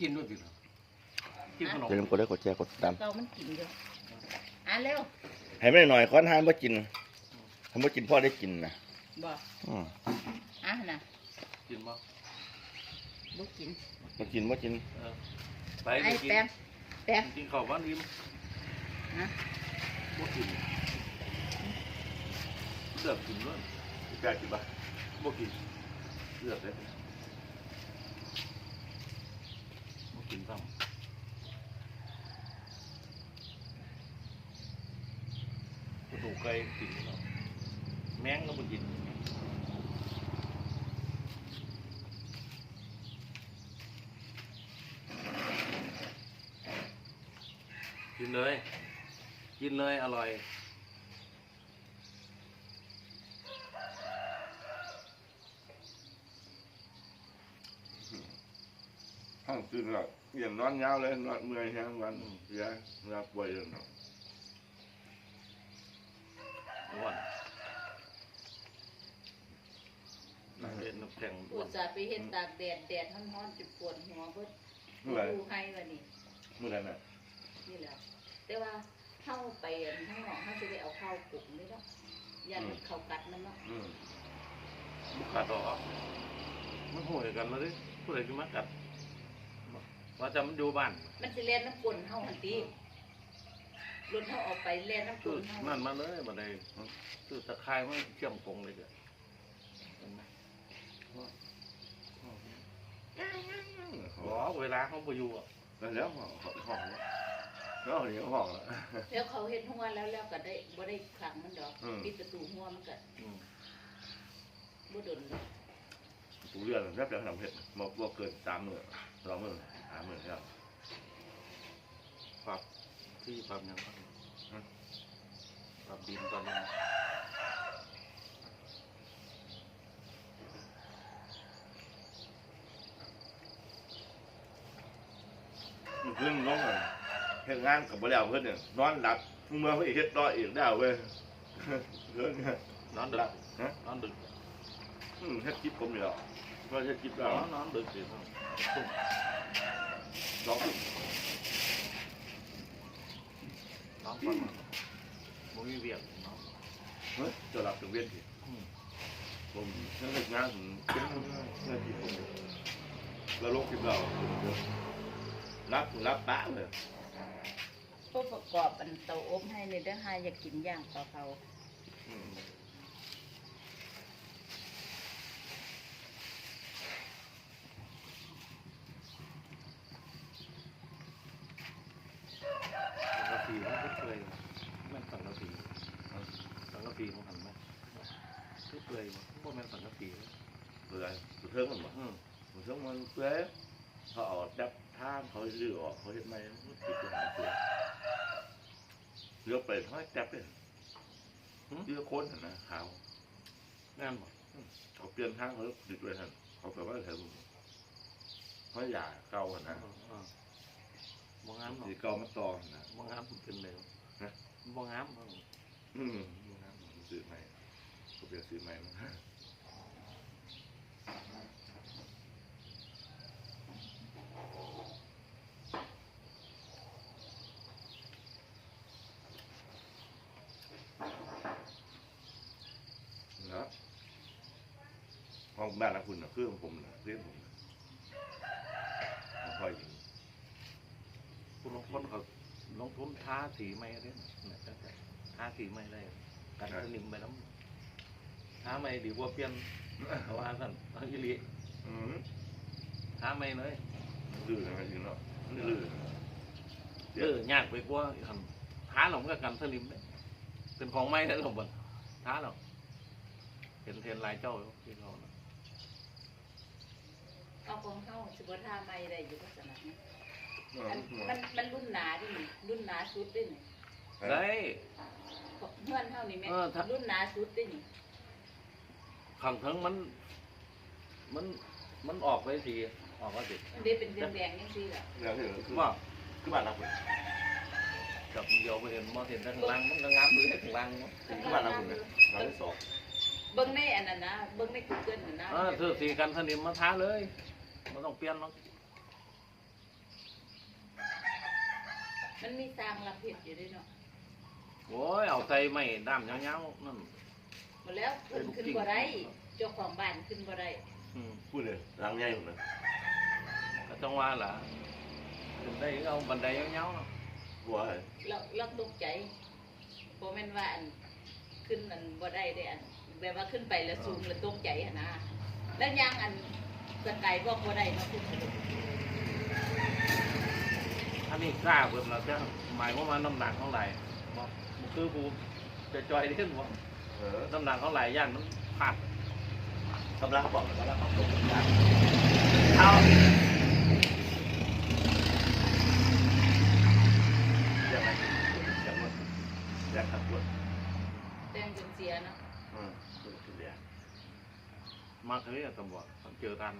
กินด้วยสิครับกินขนมอย่าลืมกดไลค์กดแชร์กดติดตามเรามันกินอยู่อะเร็วให้ไม่หน่อยค้อนทานบ่กินทำบ่กินพ่อได้กินนะบอกอืมอะนะกินบ่บุกินบ่กินบ่กินเออไปไอ้กินแปมแปมกินข้าวบ้านริมฮะบ่กินเลือกกินด้วยกล้ากินปะบ่กินเลือกเลยบ่ กินซ้ำกระดูกไก่กินเนาะแมงก็บ่กินกินเลย กินเลยอร่อย ห้องตื่นแล้วอย่างนอนยาวเลยนอนเมื่อยแห้งวันเสียเวลาป่วยเลยเนาะอ้วนเล่นน้ำแข็งปอ้ววดนจะไปเห็นตากแดดแดดร้อนๆจะปวดหัวเบิดเมื่อไหร่ดูให้วันนี้เมื่อไหร่น่ะนี่แหละแต่ว่าเข้าไปอันข้างนอกเขาจะได้เอาเข้าวปลุกนี่เนาะยันมันเขากัดมันเนาะอืมบุกกัดออกมันโหยกันแล้วดิผู้ใดจะมากัด ว่าจะมันอยู่บ้านมันจะเล่นน้ำกลนเฮาหันตีรถเฮาออกไปเล่นน้ำกลคือนเฮานั่นมาเลยบันไดคือตะไคร้มันเชื่อมกงเลยเกิดเห็นไหมอ๋อเวลาเขาไปอยู่อะแล้วแล้วห้องห้องแล้วเดี๋ยวห้องละแล้วเขาเห็นหัวแล้วแล้วก็ได้บ่ได้ขังมันดอกอืมปิดประตูหัวมันก็อืมบ่ดนดอกถูเรือนแทบจะทำเผ็ดบ่บ่เกินสามมื้อสองมื้อสามมื้อแล้วปรับที่ปรับยังไงปรับดินตอนนี้มันขึ้นน้องเลยเฮ็ดงานกับบ่แล้วเพิ่นเนี่ยนอนหลับเมื่อเพิ่นเฮ็ดต่ออีกแล้วเว้ยเรื่องเนี่ยนอนดึหลักบฮะนอนดึกอืมเฮ็ดคลิปผมนี่แล้วก็เฮ็ดคลิปนแล้วอนนอนดึกสิครับ ทุ่มสองทุ่มนอนก่อนมันมีเวียกนอนเฮ้ยจะหลับถึงเวียนสิอืมผมเฮ็ดงานผมเฮ็ดคลิปผมแล้วลงคลิปแล้วรับรับปะเลยผู้ประกอบอันเตาอบให้ในเด้อหาอยากกินย่างปลาเผา อืม สังกะสีมันก็เคย มันสังกะสีสังกะสีมันหันไหมก็เคยมันก็แม่นสังกะสีเปื่อยเทิงมันบ่อืมมันเทิงมันเปื่อยเขาเอาดับทางเขาลื้อออกเขาเฮ็ดใหมมันติดอยู่หาเปื่อยเลือกไปห้อยจับเลยเลือกคนหั่นนะขาวแม่นบ่เขาเปลี่ยนทางเขาติดไว้ท่านเขาแบบว่าแถวเขาอยากเก่าหั่นนะอ่าบ่งามหรอสีเก่ามาต่อหั่นะบ่งามมันเป็นเร็ว บ่งามบ่อืมนะซื้อใหม่เขาเปลี่ยนซื้อใหม่มานะห้องบ้านนะคุณนะเพื่อนผมนะเพื่อนผมนะไม่ค่อยยิง คุณลงทุนเขาลง ทุนทาสีใหม่เด้เนี่ยตั้งแต่ทาสีใหม่ได้กันสนิมไปน้ำทาใหม่ดีกว่าเปลี่ยนเขาว่าสั่นเอาอีหลีอืมทาใหม่เลยดื้อนะจริงเนาะดื้อเออยากไปกว่าหันท้าหลงกับกันสลิมเนี่ยเป็นของไม้แล้วหลงบนท้าหรอกเห็นเทรนลายเจ้าอยู่ที่เขานะเอาของเฮาสิบ่ทาใหม่ได้อยู่ลักษณะนี้อื อันมมันมันรุ่นหนาดินี่รุ่นหนาสุดเด้นี่ได้เพื่อนเฮานี่แม่เออถ้า รุ่นหนาสุดเด้นี่ขังทั้งมัน มัน มันออกไปสีออกมาสิมันได้เป็นแดงๆจังซี่ล่ะแล้วเห็นคือว่าคือบ้านเราเลยกับเดียวไปเห็นมอเห็นแต่ข้างล่างมันก็งามเลยข้างล่างเนาะคือบ้านเราเลยหลังที่สองเบิ่งในอันนั้นนะเบิ่งใน Google นั่นนะเออซื้อสีกันสนิมมาท้าเลยไม่ต้องเปลี่ยนหรอก มันมีสร้างรับผิดอยู่ด้วยเนาะโอ้ยเอาใส่ไม้ด้ามยาวๆนั่นหมดแล้วขึ้นขึ้นบ่ได้เจ้าของบ้านขึ้นบ่ได้อืมพูดเลยหลังใหญ่หมดเลยก็ต้องว่าล่ะขึ้นได้ก็เอาบันไดยาวๆเนาะหัวเลยเราเราตกใจบ่แม่นว่าอันขึ้นอันบ่ได้ได้อันแบบว่าขึ้นไปแล้วสูงแล้วตกใจหั่นนะแล้วยังอันสกายบอกบ่ได้เนาะคุณ อันนี้กล้าเพิ่นเราจะหมายว่ามันน้ำหนักเท่าไหร่บอกมันคือกูจะจอยได้ขึ้นบ่เออน้ำหนักเท่าไหร่ย่านมันผัดกำลังบอกกำลังบอกตรงกันเอายังไงยังหมดยังขับรถแต่งจนเสียเนาะอืมคุณคุณเรียนมาเคยตำรวจเจอทัน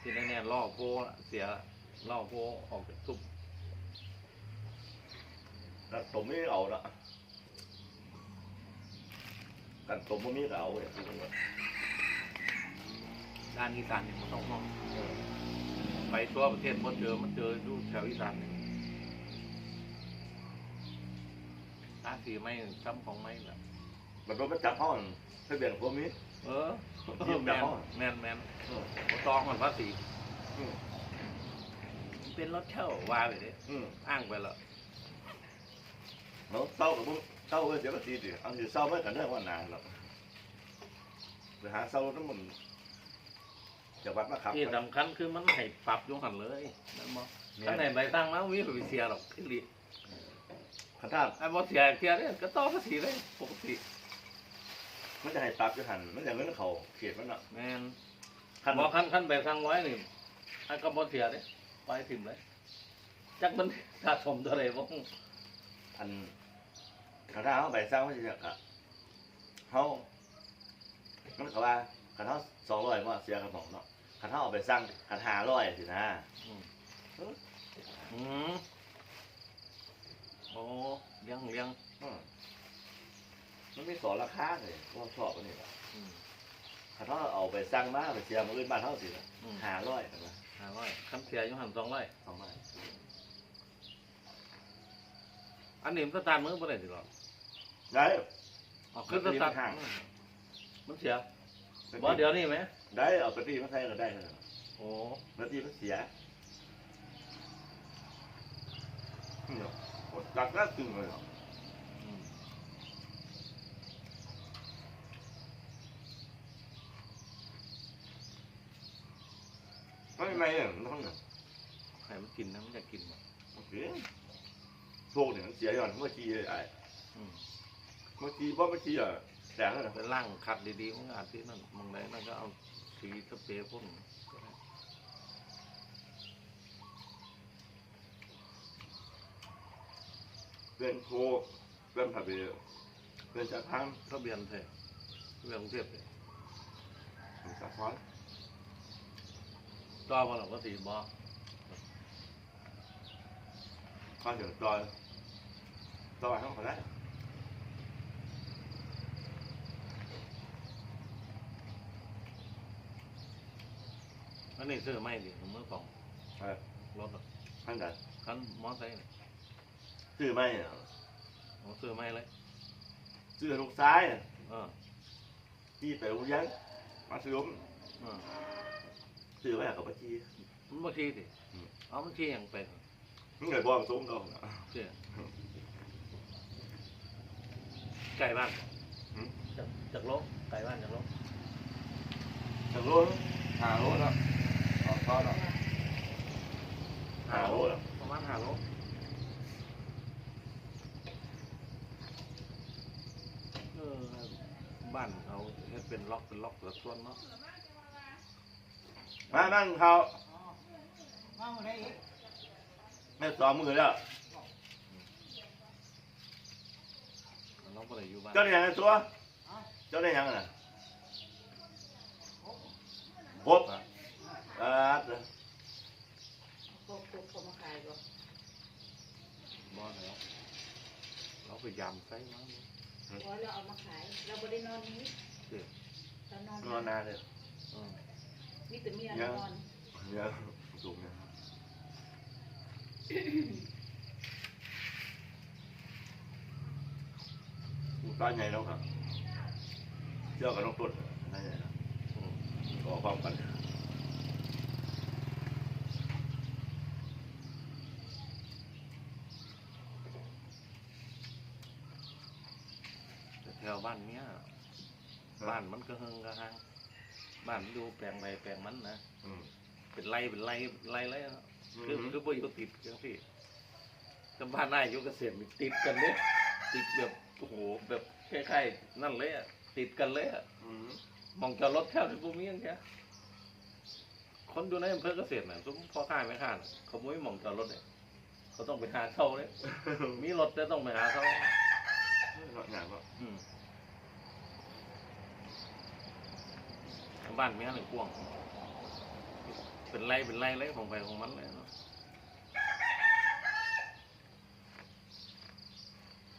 ที่แน่ๆล่อโพเสีย ล่อโพออกจากทุบแล้วตมไม่เอาละกันตมไม่มีก็เอาอย่างที่ผมว่าด้านอีสานนี่มันต้องมองไปตัวประเทศมันเจอมันเจอดูแถวอีสานนี่ตาสีไม่ซ้ำของไม่ละมันโดนมันจับห้องทะเบียนพวกนี้เออเยี่ยมแมจับนห้องแมนแมนอืมบ่ตองมันภาษีอืม เป็นรถเช่าว่าไปดิอืมอ้างไปแล้วเนาะเศร้ากับมึงเศร้าเว้ยเดี๋ยวก็ตีดิเอาสิเศร้าไม่กันได้ว่านานหรอกไปหาเศร้าทั้งหมดจากวัดมาขับที่สำคัญคือมันให้ปรับอยงหันเลยนั่นบ่เนี่ถ้าไหนยใบตั้งมาวิ่งไปเสียหรอกที่ลีขันท่าไอ้บ่เสียเสียเนี่ยก็ต่อภาษีเลยปกติมันจะให้ปรับจะหันมันจะเงินเขาเขตมันเนาะแม่นขันบอกขั้นขั้นใบตั้งร้อยนี่ไอ้ก็บ่เสียเลย ไปถึงเลยจักมันสะสมตัวไหนบ่อันขันท่าเขาไปสร้างมันจะเอะเขามันเขาว่าขันท่าสองร้อยว่าเสียกันสองเนาะขันท่าเอาไปสร้างขันห้าร้อยสินะอืมโอ้เลี้ยงเลี้ยงอืมมันไม่สอนราคาเลยก็ชอบอันนี้แหละอื มขันท่าเอาไปสร้างมาไปเสียมืออื่นบ้านเท่าสินะอืมห้าร้อยกันนะห้าร้อยคำเสียอยู่หันสองร้อยสองร้อยอันนี้มันสตาร์ทมือบ่ได้สิหรอกได้ อ๋อคือสตาร์ทมันมีปัญหา มันเสียบ่เดี๋ยวนี้ไหมได้เอาไปตีมาใช้ก็ได้เลยโอ้แล้วตีมันเสียเนี่ยหลักก็ตึงเลยอืม ไม่ไม่เนี่ยมันต้องเนี่ยให้มันกินนะมันจะกินบ่โอเคโชคเนี่ยมันเสียย้อนเมื่อกี้ไอ้อืมเมื่อกี้เพราะเมื่อกี้อะแดงแล้วนะไปล่างขัดดีๆมันอาจที่นั่นมองไหนนั่นก็เอาสีสเปรย์พ่นก็ได้เพื่อนโคเพื่อนผับเรือเพื่อนจัดทางทะเบียนเถอะทะเบียนกรุงเทพเถอะสักพั กต่อมาหรอกก็สีบอข้าเดี๋ยวจอยจอยเขาขอได้อันนี้ซื้อไม่ดิมือสองเออรถอะท่านใดคันมอไซค์เนี่ยซื้อไหมเนี่ยผมซื้อไม่เลยซื้อลูกซ้ายเออที่ไปโรงเรียนมาซื้อมเออ ซื้อไว้กับบัญชีมันบ่ชี้ดิอืมเอามันชี้อย่างไปมึงไงบอกซุ้มเราเชื่อไก่บ้านหืมจากจากโลกไก่บ้านจากโลกจากโลหาโลแล้วออกก็แล้วหาโลแล้วประมาณห้าโลเออบ้านเขาเฮ็ดเป็นล็อกเป็นล็อกแต่ส่วนเนาะ มานั่งเขามาหมดได้อีกแม่สองมือแล้วน้องบ่ได้อยู่บ้านเจ้าได้ยังไงตัวเจ้าได้ยังไงน่ะครบอ่าพวกพวกเขามาขายบ่บ่แล้วเราพยายามใส่มาพอเราเอามาขายเราบ่ได้นอนนี้เชื่อเรานอนนอนนานเลยเออ มีแต่เมียนอนเยอะสูงนะฮะผู้ตายใหญ่แล้วครับเจ้ากับน้องตุนน่าใหญ่แล้วก็ความกันแถวบ้านเนี้ยบ้านมันก็เฮงก็ห้าง บ้านมันดูแปลงไปแปลงมันนะอืม เป็นไรเป็นไรไรไรเนาะอืมคือคือบ่อยู่ติดกันพี่จำบ้านนายอยู่เกษตรนี่ติดกันเลยติดแบบโอ้โหแบบคล้ายๆนั่นเลยอะติดกันเลยอะ อืมมองจอดรถแค่ที่ภูมิยังแค่คนอยู่ในอำเภอเกษตรน่ะสมมติพ่อข้าไม่ข้าน่ะเขาไม่มองจอดรถเนี่ยเขาต้องไปหาเช่าเลยมีรถแต่ต้องไปหาเช่าเนาะอย่างก็อืม บ้านเมียหนึ่งกว้าง เป็นไรเป็นไรเลยของไปของมันเลยเนาะ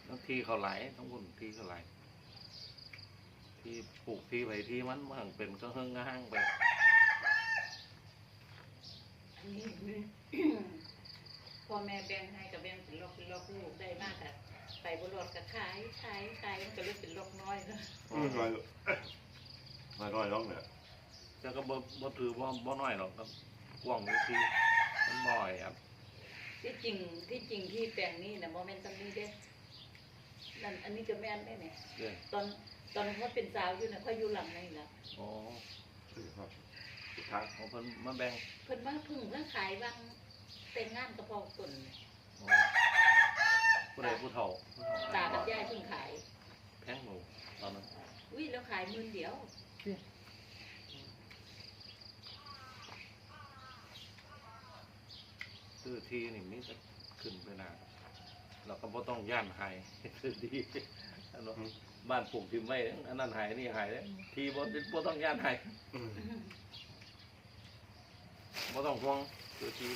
ทั้งที่เขาไหลายทั้งคนที่เขาไหลายที่ปลูกที่ไปที่มันมันเป็นก็เฮิงก็ห้างไปอันนี้พ่อแม่แบ่งให้กับแบ่งเป็นลอกเป็นลอกลูกได้มากอะไปบรอดก็ขายขายขายมันก็เลยเป็นลอกน้อยเนาะ อืมน้อยมาน้อยร้องเนี่ย แต่ก็บ่บ่ถือว่าบ่น้อยหรอกก็กว้างอยู่ที่มันบ่อยครับ ที่จริงที่จริงที่แปลงนี้นะโมเมนต์ตรงนี้เด้นั่นอันนี้ก็แม่นได้เนี่ยเด้อตอนตอนเขาเป็นสาวอยู่นะเขาอยู่หลังนี่ละอ๋อสุดครับสุดท้ายของเพิ่นมาแบ่งเพิ่นว่าพึ่งเพิ่งขายบางแต่งงานกระเพาะคนอ๋อผู้ใดผู้เฒ่าผู้เฒ่ตากับยายเพิ่งขายแพงหนูตอนนั้นอุ้ยแล้วขายหมื่นเดียว ซื้อที่นี่มีแต่ขึ้นไปหนาเราก็บ่ต้องย่านหายคือดีอันนั้นบ้านปลูกที่ไม่อันนั้นหายนี่หายเลยที่บ่บ่ต้องย่านหายอืมบ่ต้องห่วงคือที่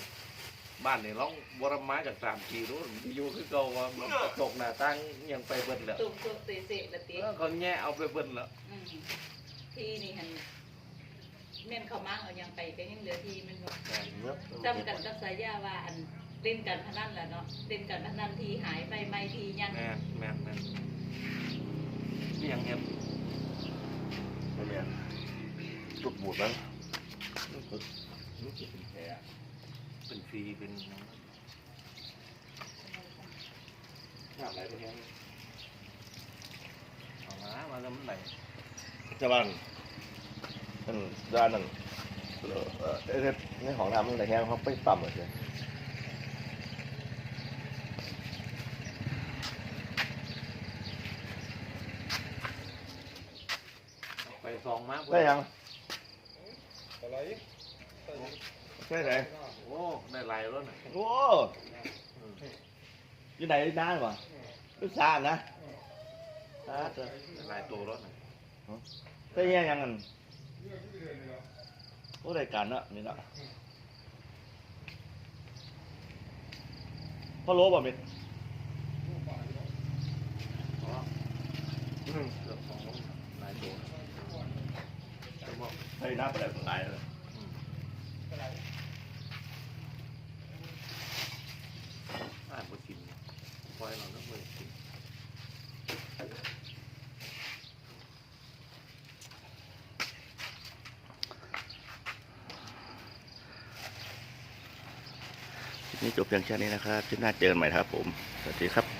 บ้านนี่ร้องบ่รำมาจากสามปีรู้อยู่คือเก่าว่ามันกระจกหน้าต่างยังไปเบิดแล้วตุ่มตุ่มเตะเตะละเตะเออเขาแง่เอาไปเบิดแล้วอืมที่นี่หัน แม่นเขามาเอายังไปก็ยังเหลือที่มันบอกแต่เนื้อจำกันกับสายยาว่าอันเล่นการพนันแหละเนาะเล่นการพนันทีหายไปไม่ทียังแม่นแม่นแม่นนี่ยังเฮ็ดไม่เนี่ยจุดบูดมั้งรู้สึกรู้สึกเป็นแผลเป็นฟรีเป็นหยังน้ำไหลไปแห้งเอามามาแล้วมันไหลชาวบ้าน นั่นด้านนั่นเออเออในของน้ำมันไหลแห้งเขาไปปั๊มเหรอเจ๊เอาไปซองมากได้ยังอะไรใช่ไหนโอ้ได้หลายรถน่ะโอ้ยู่ไหนนานวะลูกชายนะตาเจอได้หลายตัวรถนะได้ยังยังกัน โอ้รายการเนาะนี่เนาะพ่อโลบ่เม็ดอ๋อเกือบสองรถหลายตัวจะบอกไอ้น้าไปไหนหลายเลย อืมอ่านบทกินปล่อยเราต้องไปกิน คลิปนี้ จบเพียงแค่นี้นะครับที่หน้าเจอกันใหม่ครับผม สวัสดีครับ